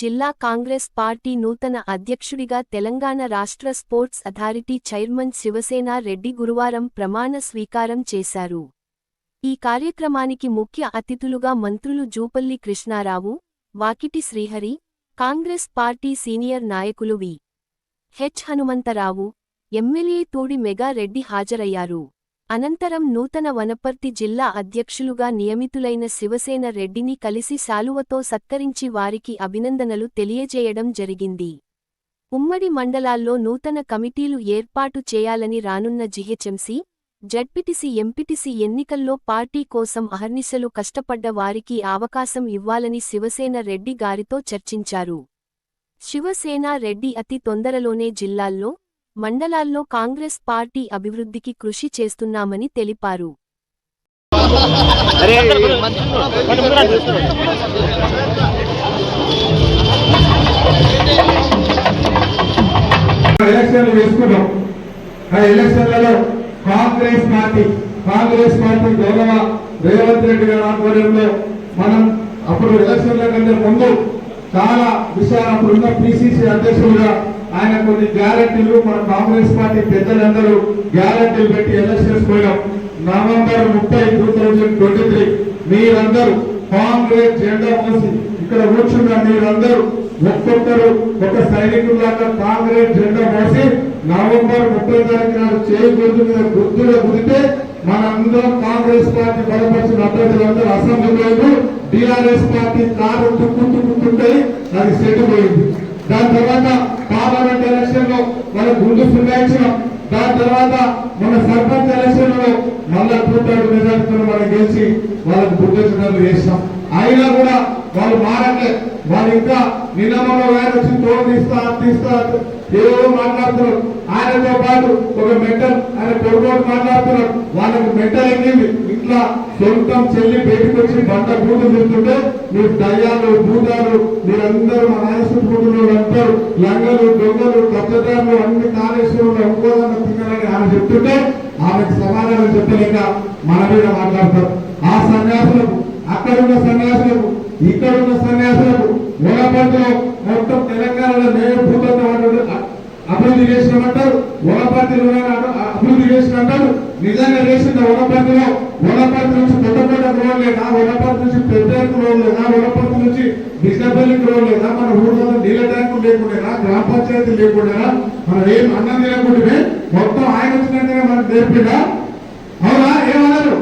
జిల్లా కాంగ్రెస్ పార్టీ నూతన అధ్యక్షుడిగా తెలంగాణ రాష్ట్ర sports authority chairman Shivasena Reddy గురువారం ప్రమాణ స్వీకారం చేశారు. ఈ కార్యక్రమానికి ముఖ్య అతిథులుగా మంత్రులు Jupally Krishnarao Vakiti Srihari Congress party senior నాయకులు V. H. Hanumantharao MLA Thodi Megha Reddy హాజరయ్యారు. అనంతరం నూతన వనపర్తి జిల్లా అధ్యక్షులుగా నియమితులైన శివసేన రెడ్డిని కలిసి శాలువతో సత్కరించి వారికి అభినందనలు తెలియజేయడం జరిగింది. ఉమ్మడి మండలాల్లో నూతన కమిటీలు ఏర్పాటు చేయాలని రానున్న జిహెచ్ఎంసీ జడ్పిటిసి ఎంపిటిసి ఎన్నికల్లో పార్టీ కోసం అహర్నిశలు కష్టపడ్డ వారికి అవకాశం ఇవ్వాలని శివసేన రెడ్డి గారితో చర్చించారు. శివసేన రెడ్డి అతి తొందరలోనే జిల్లాల్లో మండలాల్లో కాంగ్రెస్ పార్టీ అభివృద్ధికి కృషి చేస్తున్నామని తెలిపారు. ఎలక్షన్లు వేసుకున్నాం. ఆ ఎలక్షన్లలో కాంగ్రెస్ పార్టీ కాంగ్రెస్ పార్టీ గౌరవ రేవంత్ రెడ్డి గారి ఆధ్వర్యంలో మనం అప్పుడు ఎలక్షన్ల కంటే ముందు చాలా విషయాలు అప్పుడున్న పిసిసి అధ్యక్షులుగా ఆయన కొన్ని గ్యారంటీలు మన కాంగ్రెస్ పార్టీ పెద్దలందరూ గ్యారంటీలు పెట్టి ఎలక్షన్స్ పోయినాం నవంబర్ ముప్పై టూ థౌజండ్ ట్వంటీ త్రీ. మీరందరూ కాంగ్రెస్ జెండా మోసి ఇక్కడ కూర్చున్న మీరందరూ ఒక్కొక్కరు ఒక సైనికులాగా కాంగ్రెస్ జెండా మోసి నవంబర్ ముప్పై తారీఖు నాడు చేయి గుర్తు మీద గుర్తుగా గురితే మనందరం కాంగ్రెస్ పార్టీ బలపరిచిన అభ్యర్థులందరూ అసెంబ్లీలో టిఆర్ఎస్ పార్టీ కారు తుక్కు తుక్కుతుంటాయి అది సెట్ పోయింది దాని తర్వాత పార్లమెంట్ ఎలక్షన్లో మన గుండు సున్నాయించినాం దాని తర్వాత మన సర్పంచ్ ఎలక్షన్లో మళ్ళా కూతాడు మెజార్టీతో మనం గెలిచి వాళ్ళకు బుద్ధి చేసినాం. అయినా కూడా వాళ్ళు మారట్లే. వాళ్ళు ఇంకా నిన్నమలో ఆయన వచ్చి తోడు తీస్తా తీస్తా ఏదో మాట్లాడుతున్నారు. ఆయనతో పాటు ఒక మెంటల్ ఆయన కొడుకోడు మాట్లాడుతున్నారు. వాళ్ళకు మెంటల్ ఎక్కింది. ఇంట్లో సొంతం చెల్లి బయటకు వచ్చి బంట బూతులు తింటుంటే మీరు దయ్యాలు భూతాలు మీరందరూ మా నాయకులు అంటారు లంగలు దొంగలు కచ్చదారులు అన్ని కాళేశ్వరంలో ఇంకోదన్న తిన్నారని ఆమె చెప్తుంటే ఆమెకు సమాధానం చెప్పలేక మన మీద మాట్లాడతారు. ఆ సన్యాసులకు అక్కడున్న సన్యాసులకు ఇక్కడున్న సన్యాసులకు వనపర్తిలో మొత్తం తెలంగాణలో నేను భూతంతో అభివృద్ధి చేసినామంటారు. వనపర్తిలో అభివృద్ధి చేసినట్టారు నిజంగా చేసిన వనపర్తిలో వనపర్తి నుంచి కొత్తపేట రోడ్ లేదా వనపర్తి నుంచి పెద్ద రోడ్ లేదా వనపర్తి నుంచి బిజినపల్లికి రోడ్ లేదా మన ఊళ్ళో నీళ్ళ ట్యాంకు లేకుండా. గ్రామ పంచాయతీ లేకుండా. మనం ఏం అన్నం తినకుంటే మొత్తం ఆయన వచ్చినట్టుగా మనకు నేర్పిందా అవునా? ఏమన్నారు?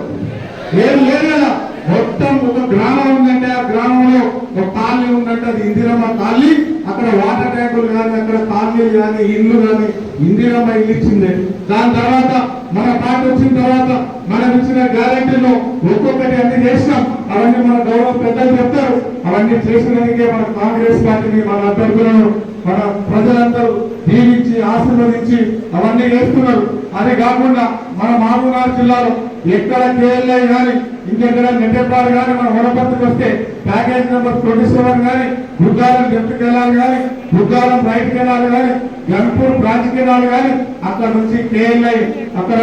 ఏం లేదు కదా. మొత్తం ఒక గ్రామం ఉందంటే ఆ గ్రామంలో ఒక కాలనీ ఉందంటే అది ఇందిరమ్మ కాలనీ. అక్కడ వాటర్ ట్యాంకులు కానీ అక్కడ కాలనీలు కానీ ఇల్లు కానీ ఇందిరమ్మ ఇల్లు ఇచ్చింది. దాని తర్వాత మన పార్టీ వచ్చిన తర్వాత మనం ఇచ్చిన గ్యారంటీలో ఒక్కొక్కటి అన్ని చేసినాం. అవన్నీ మన గౌరవ పెద్దలు చెప్తారు. అవన్నీ చేసినందుకే మన కాంగ్రెస్ పార్టీని మన అభ్యర్థులను మన ప్రజలందరూ దీవించి ఆశీర్వదించి అవన్నీ చేస్తున్నారు. అది కాకుండా మన మహబూబ్నగర్ జిల్లాలో ఎక్కడ కేఎల్ఐ కానీ ఇంకెక్కడ నెట్టెప్పాడు కానీ మన వనపర్తికి వస్తే ప్యాకేజ్ నెంబర్ ట్వంటీ సెవెన్ కానీ బుద్ధారం లెఫ్ట్ వెళ్ళాలి కానీ బుద్ధారం రైట్ వెళ్ళాలి కానీ గన్పూర్ బ్రాంచ్కి వెళ్ళాలి కానీ అక్కడ నుంచి కేఎల్ఐ అక్కడ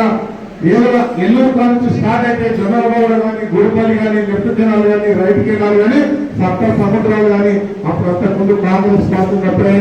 ఏదో ఎల్లూరు కాడ నుంచి స్టార్ట్ అయితే చంద్రబాబు కానీ గుడిపల్లి కానీ లెఫ్ట్ తినాలి కానీ రైట్ వెళ్ళాలి కానీ సప్త సముద్రాలు కానీ అప్పుడు అంతకుముందు కాంగ్రెస్ పార్టీ ఉన్నప్పుడే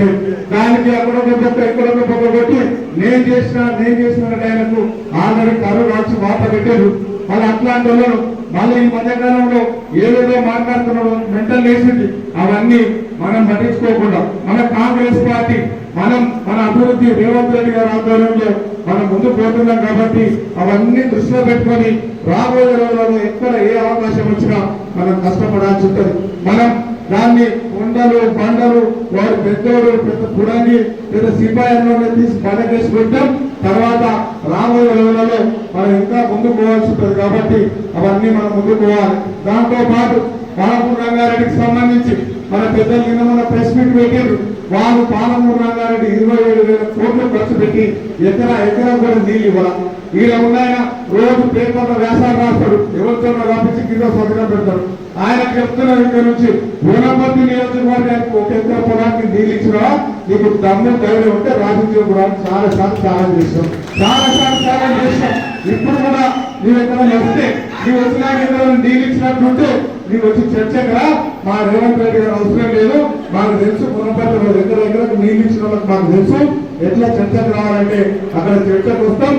దానికి అక్కడ ఒక పక్క ఇక్కడ కొట్టి నేను చేసిన నేను చేసిన ఆయనకు ఆల్రెడీ కరువు రాసి వాత పెట్టారు. మళ్ళీ అట్లాంటి వాళ్ళు మళ్ళీ ఈ మధ్యకాలంలో ఏదేదో మాట్లాడుతున్నాడు మెంటల్ వేసింది అవన్నీ మనం పట్టించుకోకుండా మన కాంగ్రెస్ పార్టీ మనం మన అభివృద్ధి రేవంత్ రెడ్డి గారి ఆధ్వర్యంలో మనం ముందు పోతున్నాం కాబట్టి అవన్నీ దృష్టిలో పెట్టుకొని రాబోయే రోజులలో ఎక్కడ ఏ అవకాశం వచ్చినా మనం కష్టపడాల్సి ఉంటుంది. మనం దాన్ని కొండలు బండలు వాడు పెద్దోడు పెద్ద పురాణి పెద్ద సిపాయి తీసి పడకేసి పెట్టాం. తర్వాత రాబోయే రోజులలో మనం ఇంకా ముందుకు పోవాల్సి ఉంటుంది కాబట్టి అవన్నీ మనం ముందుకు పోవాలి. దాంతో పాటు పాలమూరు రంగారెడ్డికి సంబంధించి మన పెద్దలు నిన్న మన ప్రెస్ మీట్ పెట్టారు వారు పాలమూరు రంగారెడ్డి ఇరవై ఏడు వేల కోట్లు ఖర్చు పెట్టి ఎకరా ఎకరా కూడా నీళ్ళు ఇవ్వాల? ఈయన ఉన్నాయన రోజు పేపర్లో వ్యాసాలు రాస్తాడు. ఎవరితో రాపించి కింద సంతకం పెడతాడు ఆయన చెప్తున్నారు ఇక్కడ నుంచి గుణపతి నియోజకవర్గానికి ఒక ఎకరా పొలానికి నీళ్ళు ఇచ్చినా నీకు దమ్ము ధైర్యం ఉంటే రాజకీయ కూడా చాలా సార్లు సహాయం చేస్తాం చాలా సార్లు సహాయం చేస్తాం ఇప్పుడు కూడా నీవు ఎక్కడ వస్తే నీవు వచ్చినా నీళ్ళు ఇచ్చినట్టుంటే నీకు వచ్చి చర్చగా మా రేవంత్ రెడ్డి గారు అవసరం లేదు. మాకు తెలుసు పునపర్తిలో దగ్గర దగ్గరకు నీళ్ళు ఇచ్చిన వాళ్ళకి మాకు తెలుసు. ఎట్లా చర్చకు రావాలంటే అక్కడ చర్చకు వస్తాం.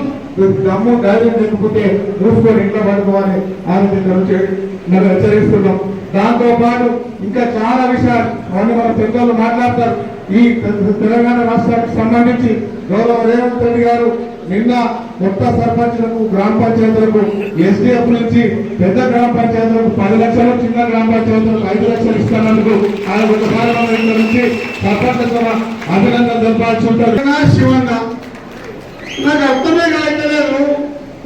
దమ్ము ధైర్యం చెప్పుకుంటే మూసుకొని ఇంట్లో పడుకోవాలి. ఆయన మనం హెచ్చరిస్తున్నాం. దాంతో పాటు ఇంకా చాలా విషయాలు అవన్నీ మన పెద్దలు మాట్లాడతారు. ఈ తెలంగాణ రాష్ట్రానికి సంబంధించి గౌరవ రేవంత్ రెడ్డి గారు నిన్న కొత్త సర్పంచ్లకు గ్రామ పంచాయతీలకు ఎస్డిఎఫ్ నుంచి పెద్ద గ్రామ పంచాయతీలకు పది లక్షలు చిన్న గ్రామ పంచాయతీలకు ఐదు లక్షలు ఇస్తున్నందుకు ఆయన ఒక నుంచి సర్పంచ్ అభినందన తెలపాల్సి ఉంటుంది శివన్న నాకు అర్థమే కాలేదు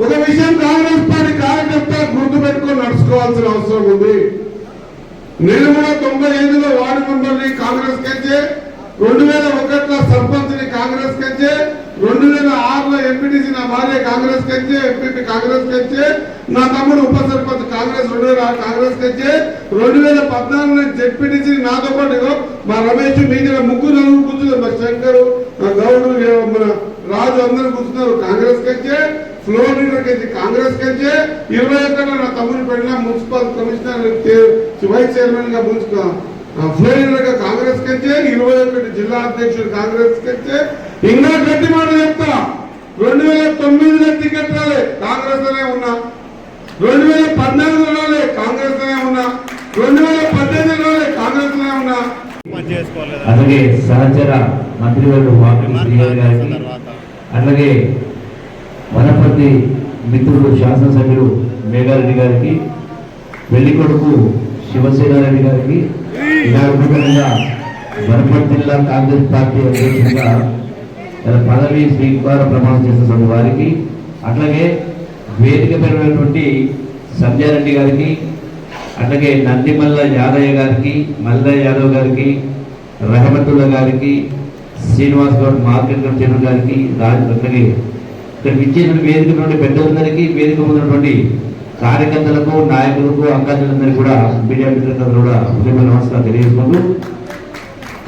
ఒక విషయం కాంగ్రెస్ పార్టీ కార్యకర్త గుర్తు పెట్టుకొని నడుచుకోవాల్సిన అవసరం ఉంది. నేను కూడా తొంభై ఐదులో వార్డు మెంబర్ని కాంగ్రెస్ కంచే రెండు వేల ఒకటిలో సర్పంచ్ని కాంగ్రెస్ కంచే రెండు వేల ఆరులో ఎంపీటీసీ నా భార్య కాంగ్రెస్ కంచే ఎంపీపీ కాంగ్రెస్ కంచే నా తమ్ముడు ఉప సర్పంచ్ కాంగ్రెస్ రెండు వేల ఆరు కాంగ్రెస్ కంచే రెండు వేల పద్నాలుగులో జెడ్పీటీసీ నాతో పాటు మా రమేష్ మీ దగ్గర ముగ్గురు నలుగురు కూర్చున్నారు. మా శంకరు మా గౌడు మన రాజు అందరూ కూర్చున్నారు. కాంగ్రెస్ కంచే ఫ్లోర్ లీడర్ కంచి కాంగ్రెస్ కంచే. ఇరవై ఒకటిలో నా తమ్ముడు పెట్టిన మున్సిపల్ కమిషనర్ వైస్ చైర్మన్గా మున్సిపల్ ఫ్లోర్ లీడర్గా కాంగ్రెస్ కంచే ఇరవై ఒకటి జిల్లా అధ్యక్షుడు కాంగ్రెస్ కంచే. ఇంకా గట్టి మాట చెప్తా. రెండు వేల తొమ్మిదిలో టికెట్ రాలే కాంగ్రెస్లోనే ఉన్నా. రెండు వేల పద్నాలుగులో రాలే కాంగ్రెస్లోనే ఉన్నా. రెండు వేల పద్దెనిమిదిలో రాలే కాంగ్రెస్లోనే ఉన్నా. అలాగే సహచర గారికి తర్వాత అలాగే వనపర్తి మిత్రుడు శాసనసభ్యుడు మేఘారెడ్డి గారికి పెళ్ళి కొడుకు శివసేనారెడ్డి గారికి ఇలాగా వనపర్తి జిల్లా కాంగ్రెస్ పార్టీ అధ్యక్షుడిగా తన పదవి స్వీకార ప్రమాణం చేస్తున్న వారికి అట్లాగే వేదిక పెరిగినటువంటి సంజయారెడ్డి గారికి అట్లాగే నందిమల్ల యాదయ్య గారికి మల్లయ్య యాదవ్ గారికి రహమతుల్లా గారికి శ్రీనివాస్ గౌడ్ మార్కెట్ కమిటీ గారికి రాజు అట్లాగే ఇక్కడ విచ్చేసిన వేదిక నుండి పెద్దలందరికీ వేదిక ఉన్నటువంటి కార్యకర్తలకు నాయకులకు అంకాజలందరికీ కూడా మీడియా మిత్రులందరూ కూడా ఉదయం నమస్కారం తెలియజేసుకుంటూ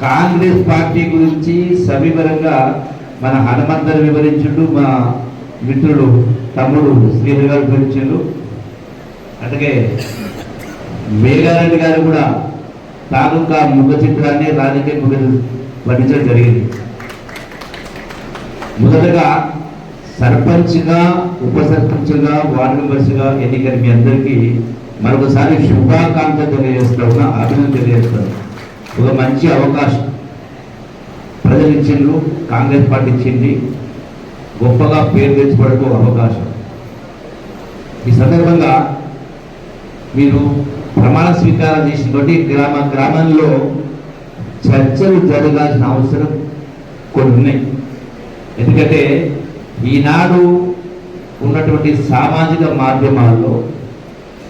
కాంగ్రెస్ పార్టీ గురించి సవివరంగా మన హనుమంతరు వివరించుడు మా మిత్రుడు తమ్ముడు శ్రీహరి గారు వివరించారు అలాగే మేఘారెడ్డి గారు కూడా తాలూకా ముఖ చిత్రాన్ని రాజకీయ ముఖ వర్ణించడం జరిగింది. మొదటగా సర్పంచ్గా ఉప సర్పంచ్గా వార్డు మెంబర్స్గా ఎన్నికలు మీ అందరికీ మరొకసారి శుభాకాంక్ష తెలియజేస్తా ఉన్నా అభినందన తెలియజేస్తాను ఒక మంచి అవకాశం. ప్రజలు ఇచ్చిండ్రు కాంగ్రెస్ పార్టీ ఇచ్చింది. గొప్పగా పేరు తెచ్చుకోవడానికి ఒక అవకాశం. ఈ సందర్భంగా మీరు ప్రమాణ స్వీకారం చేసినటువంటి గ్రామ గ్రామంలో చర్చలు జరగాల్సిన అవసరం కొన్ని ఉన్నాయి. ఎందుకంటే ఈనాడు ఉన్నటువంటి సామాజిక మాధ్యమాల్లో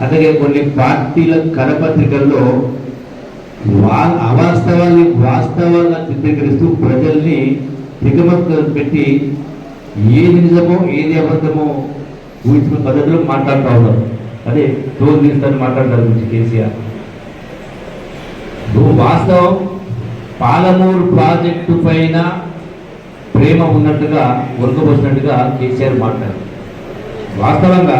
అలాగే కొన్ని పార్టీల కరపత్రికల్లో వాళ్ళ అవాస్తవాన్ని వాస్తవాలను చిత్రీకరిస్తూ ప్రజల్ని దిగమక్క పెట్టి ఏది నిజమో ఏది అబద్ధమో ఊహించిన పద్ధతిలో మాట్లాడుతూ ఉన్నారు. అదే తోలు తీస్తాను మాట్లాడతారు గురించి కేసీఆర్. వాస్తవం పాలమూరు ప్రాజెక్టు పైన ప్రేమ ఉన్నట్టుగా ఉరకబోసినట్టుగా కేసీఆర్ మాట్లాడారు. వాస్తవంగా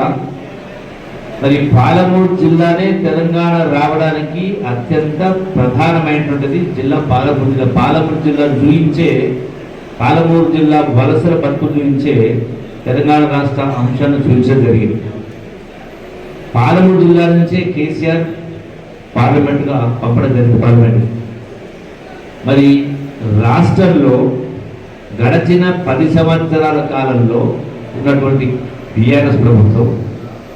మరి పాలమూరు జిల్లానే తెలంగాణ రావడానికి అత్యంత ప్రధానమైనటువంటిది జిల్లా పాలమూరు జిల్లా. పాలమూరు జిల్లా చూయించే పాలమూరు జిల్లా వలసల బతుకు చూయించే తెలంగాణ రాష్ట్ర అంశాన్ని చూపించడం జరిగింది. పాలమూరు జిల్లా నుంచే కేసీఆర్ పార్లమెంట్గా పంపడం జరిగింది పార్లమెంట్ మరి రాష్ట్రంలో గడచిన పది సంవత్సరాల కాలంలో ఉన్నటువంటి టీఆర్ఎస్ ప్రభుత్వం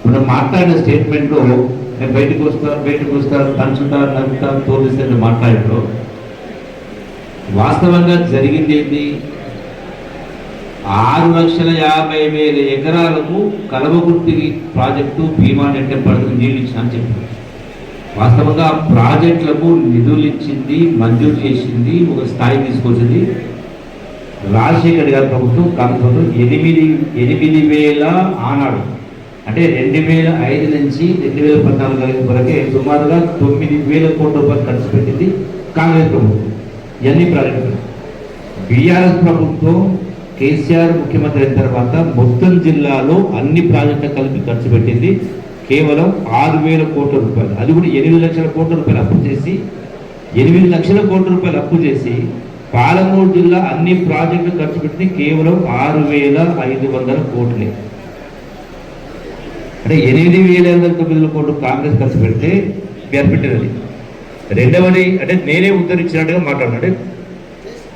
మనం మాట్లాడిన స్టేట్మెంట్లో నేను బయటకు వస్తాను బయటకు వస్తాను పంచుతా నవ్వుతాను తోలిస్తే మాట్లాడటం వాస్తవంగా జరిగింది ఏంటి? ఆరు లక్షల యాభై వేల ఎకరాలకు కలవగుర్తి ప్రాజెక్టు భీమా నెట్టే పడుతుంది నీళ్ళు ఇచ్చిన అని చెప్పారు. వాస్తవంగా ఆ ప్రాజెక్టులకు నిధులు ఇచ్చింది మంజూరు చేసింది ఒక స్థాయి తీసుకొచ్చింది రాజశేఖర్ గారి ప్రభుత్వం కాంగ్రెస్ ప్రభుత్వం ఎనిమిది ఎనిమిది వేల ఆనాడు. అంటే రెండు వేల ఐదు నుంచి రెండు వేల పద్నాలుగు వరకే సుమారుగా తొమ్మిది వేల కోట్ల రూపాయలు ఖర్చు పెట్టింది కాంగ్రెస్ ప్రభుత్వం. ఇవన్నీ ప్రాజెక్టులు. బీఆర్ఎస్ ప్రభుత్వం కేసీఆర్ ముఖ్యమంత్రి అయిన తర్వాత మొత్తం జిల్లాలో అన్ని ప్రాజెక్టులు కలిపి ఖర్చు పెట్టింది కేవలం ఆరు వేల కోట్ల రూపాయలు. అది కూడా ఎనిమిది లక్షల కోట్ల రూపాయలు అప్పు చేసి ఎనిమిది లక్షల కోట్ల రూపాయలు అప్పు చేసి పాలమూరు జిల్లా అన్ని ప్రాజెక్టులు ఖర్చు పెట్టింది కేవలం ఆరు వేల ఐదు వందల కోట్లే. అంటే ఎనిమిది వేల ఐదు వందల తొమ్మిది కోట్లు కాంగ్రెస్ ఖర్చు పెడితే పేరు పెట్టినది రెండవది అంటే నేనే ఉద్ధరించినట్టుగా మాట్లాడినాడు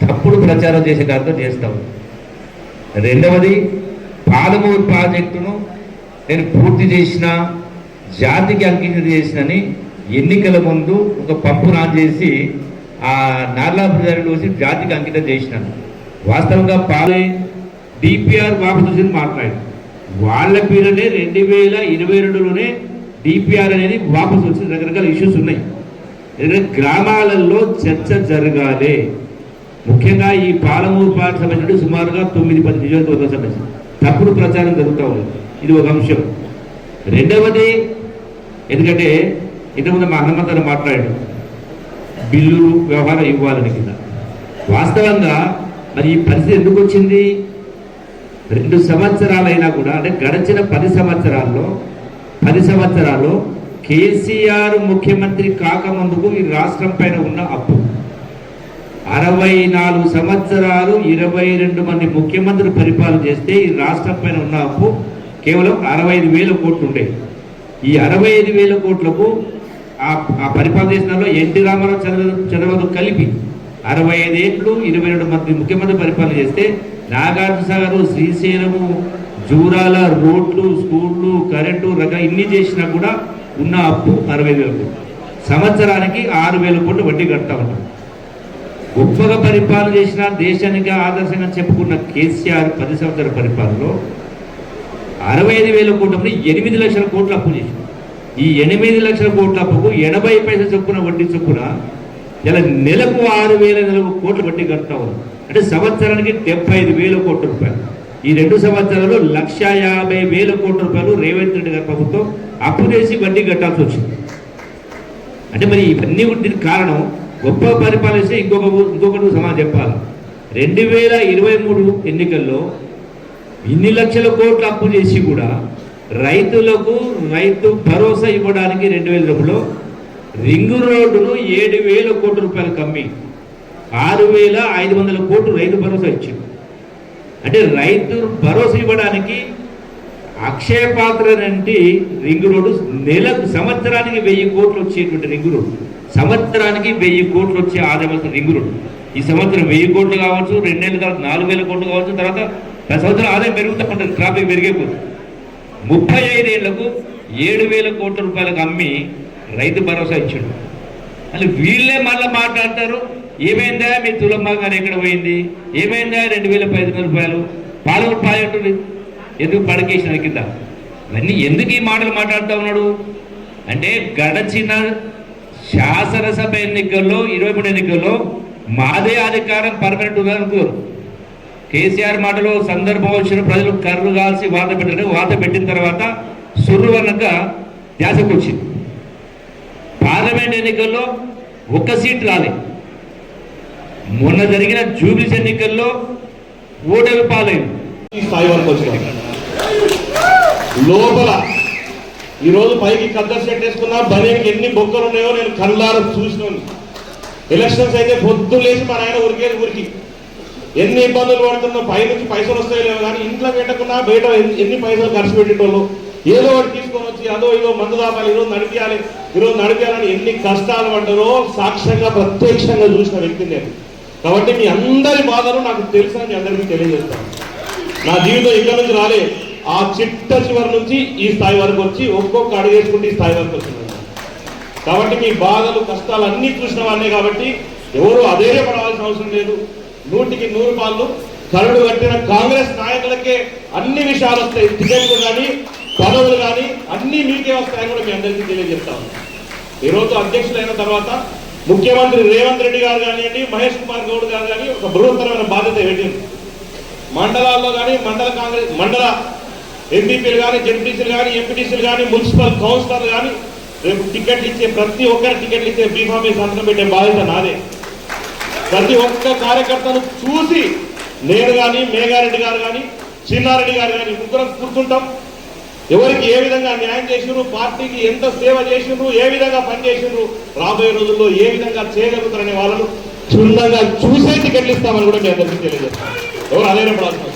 తప్పుడు ప్రచారం చేసే దాంతో చేస్తాము రెండవది పాలమూరు ప్రాజెక్టును నేను పూర్తి చేసిన జాతికి అంకితం చేసినని ఎన్నికల ముందు ఒక పంపు ఆన్ చేసి ఆ నార్లా ప్రజలు చూసి జాతికి అంకితం చేసినాను. వాస్తవంగా పాలే డిపిఆర్ వాపసు మాట్లాడి వాళ్ళ పేరునే రెండు వేల ఇరవై రెండులోనే డిపిఆర్ అనేది వాపసు వచ్చిన రకరకాల ఇష్యూస్ ఉన్నాయి. ఎందుకంటే గ్రామాలలో చర్చ జరగాలి. ముఖ్యంగా ఈ పాలమూరు పాట సంబంధించి సుమారుగా తొమ్మిది పది నియోజకవర్గ సంబంధించి తప్పుడు ప్రచారం జరుగుతూ ఉంది. ఇది ఒక అంశం. రెండవది ఎందుకంటే ఇంతకుముందు మా హనుమంతరం మాట్లాడాడు. బిల్లు వ్యవహారం ఇవ్వాలని కింద వాస్తవంగా మరి ఈ పరిస్థితి ఎందుకు వచ్చింది? రెండు సంవత్సరాలైనా కూడా అంటే గడిచిన పది సంవత్సరాల్లో పది సంవత్సరాల్లో కేసీఆర్ ముఖ్యమంత్రి కాకముందుకు ఈ రాష్ట్రం పైన ఉన్న అప్పు. అరవై నాలుగు సంవత్సరాలు ఇరవై రెండు మంది ముఖ్యమంత్రులు పరిపాలన చేస్తే ఈ రాష్ట్రం పైన ఉన్న అప్పు కేవలం అరవై ఐదు వేల కోట్లు ఉండేది ఈ అరవై ఐదు వేల కోట్లకు ఆ ఆ పరిపాలన చేసినలో ఎన్టీ రామారావు చంద్ర చంద్రబాబు కలిపి అరవై ఐదు ఇరవై రెండు మంది ముఖ్యమంత్రి పరిపాలన చేస్తే నాగార్జున సాగర్ శ్రీశైలము జూరాల రోడ్లు స్కూళ్ళు కరెంటు రక ఇన్ని చేసినా కూడా ఉన్న అప్పు అరవై వేల. కోట్లు సంవత్సరానికి ఆరు వేల కోట్లు వడ్డీ కడతా ఉంటాం గొప్పగా పరిపాలన చేసిన దేశానికి ఆదర్శంగా చెప్పుకున్న కేసీఆర్ పది సంవత్సరాల పరిపాలనలో అరవై ఐదు వేల కోట్ల ఎనిమిది లక్షల కోట్లు అప్పు చేసింది ఈ ఎనిమిది లక్షల కోట్ల అప్పుకు ఎనభై పైసలు చొప్పున వడ్డీ చొప్పున ఇలా నెలకు ఆరు వేల నెలకు కోట్ల వడ్డీ కడతా ఉన్నాం అంటే సంవత్సరానికి డెబ్బై ఐదు వేల కోట్ల రూపాయలు. ఈ రెండు సంవత్సరాల్లో లక్ష యాభై వేల కోట్ల రూపాయలు రేవంత్ రెడ్డి గారి ప్రభుత్వం అప్పు చేసి వడ్డీ కట్టాల్సి వచ్చింది. అంటే మరి ఇవన్నీ దీనికి కారణం గొప్ప పరిపాలిస్తే ఇంకొక ఇంకొకటి సమాధానం చెప్పాలి. రెండు వేల ఇరవై మూడు ఎన్నికల్లో ఇన్ని లక్షల కోట్లు అప్పు చేసి కూడా రైతులకు రైతు భరోసా ఇవ్వడానికి రెండు వేల రూపాయలు. రింగు రోడ్డును ఏడు వేల కోట్ల రూపాయలు కమ్మి ఆరు వేల ఐదు వందల కోట్లు రైతు భరోసా ఇచ్చింది. అంటే రైతు భరోసా ఇవ్వడానికి అక్షయ పాత్ర అంటే రింగు రోడ్డు. నెలకు సంవత్సరానికి వెయ్యి కోట్లు వచ్చేటువంటి రింగు రోడ్డు. సంవత్సరానికి వెయ్యి కోట్లు వచ్చే ఆదాయం రింగు రోడ్డు. ఈ సంవత్సరం వెయ్యి కోట్లు కావచ్చు రెండేళ్ళు కావచ్చు నాలుగు వేల కోట్లు కావచ్చు తర్వాత ప్రతి సంవత్సరం ఆదాయం పెరుగుతూ ఉంటుంది ట్రాఫిక్ పెరిగేపోతుంది ముప్పై ఐదేళ్ళకు ఏడు వేల కోట్ల రూపాయలకు అమ్మి రైతు భరోసా ఇచ్చాడు. మళ్ళీ వీళ్ళే మళ్ళీ మాట్లాడతారు ఏమైందా మీ తులమ్మాగారు ఎక్కడ పోయింది? ఏమైందా రెండు వేల పదిహేను రూపాయలు? పాలూరు ప్రాజెక్టు ఎందుకు పడకేసిన కింద? ఇవన్నీ ఎందుకు ఈ మాటలు మాట్లాడుతూ ఉన్నాడు? అంటే గడచిన శాసనసభ ఎన్నికల్లో ఇరవై మూడు ఎన్నికల్లో మాదే అధికారం పర్మనెంట్ అనుకోరు. కేసీఆర్ మాటలో సందర్భం వచ్చిన ప్రజలు కర్రు కాల్సి వాత పెట్టడం వాత పెట్టిన తర్వాత సుర్రు అన్నాక ధ్యాసకు వచ్చింది పార్లమెంట్ ఎన్నికల్లో ఒక్క సీట్ రాలే. మొన్న జరిగిన జూబ్లీస్ ఎన్నికల్లో ఓటమి పాలైంది. స్థాయి వరకు లోపల ఈరోజు పైకి కద్దరు సెట్ వేసుకున్నా బనీకి ఎన్ని బొక్కలు ఉన్నాయో నేను కళ్ళారు చూసినాను. ఎలక్షన్స్ అయితే పొద్దు లేచి మా నాయన ఉరికేది ఉరికి. ఎన్ని ఇబ్బందులు పడుతున్నా పైనుంచి పైసలు వస్తాయో లేవు కానీ ఇంట్లో పెట్టకుండా బయట ఎన్ని- ఎన్ని పైసలు ఖర్చు పెట్టేటోళ్ళు? ఏదో ఒకటి తీసుకొని వచ్చి అదో ఇదో మందు దాపాలి ఈరోజు నడిపించాలి ఈరోజు నడిపించాలని ఎన్ని కష్టాలు పడ్డారో సాక్ష్యంగా ప్రత్యక్షంగా చూసిన వ్యక్తి నేను. కాబట్టి మీ అందరి బాధలు నాకు తెలుసని మీ అందరికీ తెలియజేస్తాను. నా జీవితం ఇక్కడ నుంచి రాలే. ఆ చిట్ట చివరి నుంచి ఈ స్థాయి వరకు వచ్చి ఒక్కొక్క అడుగు వేసుకుంటే ఈ స్థాయి వరకు వచ్చింది. కాబట్టి మీ బాధలు కష్టాలు అన్నీ చూసిన వాళ్ళే కాబట్టి ఎవరు అధైర్యపడవలసిన అవసరం లేదు. నూటికి నూరు పాళ్ళు కరడు కట్టిన కాంగ్రెస్ నాయకులకే అన్ని విషయాలు వస్తాయి. టికెట్లు కానీ పదవులు కానీ అన్ని మీకే వస్తాయని కూడా మీ అందరికీ తెలియజేస్తాను ఈరోజు అధ్యక్షులైన తర్వాత ముఖ్యమంత్రి రేవంత్ రెడ్డి గారు కానివ్వండి మహేష్ కుమార్ గౌడ్ గారు కానీ ఒక బృహత్తరమైన బాధ్యత పెట్టింది. మండలాల్లో కానీ మండల కాంగ్రెస్ మండల ఎంపీపీలు కానీ జెడ్పీసీలు కానీ ఎంపీటీసీలు కానీ మున్సిపల్ కౌన్సిలర్లు కానీ రేపు టికెట్లు ఇచ్చే ప్రతి ఒక్కరి టికెట్లు ఇచ్చే బీఫామీ సంతకం పెట్టే బాధ్యత నాదే. ప్రతి ఒక్క కార్యకర్తను చూసి నేను కానీ మేఘారెడ్డి గారు కానీ చిన్నారెడ్డి గారు కానీ ముగ్గురం కూర్చుంటాం. ఎవరికి ఏ విధంగా న్యాయం చేసిండ్రు పార్టీకి ఎంత సేవ చేసిండ్రు ఏ విధంగా పనిచేసినారు రాబోయే రోజుల్లో ఏ విధంగా చేయగలుగుతారనే వాళ్ళను క్షుణ్ణంగా చూసే టికెట్లు ఇస్తామని కూడా మీ అందరికీ తెలియజేస్తాం ఎవరు అదే పడాల్సిన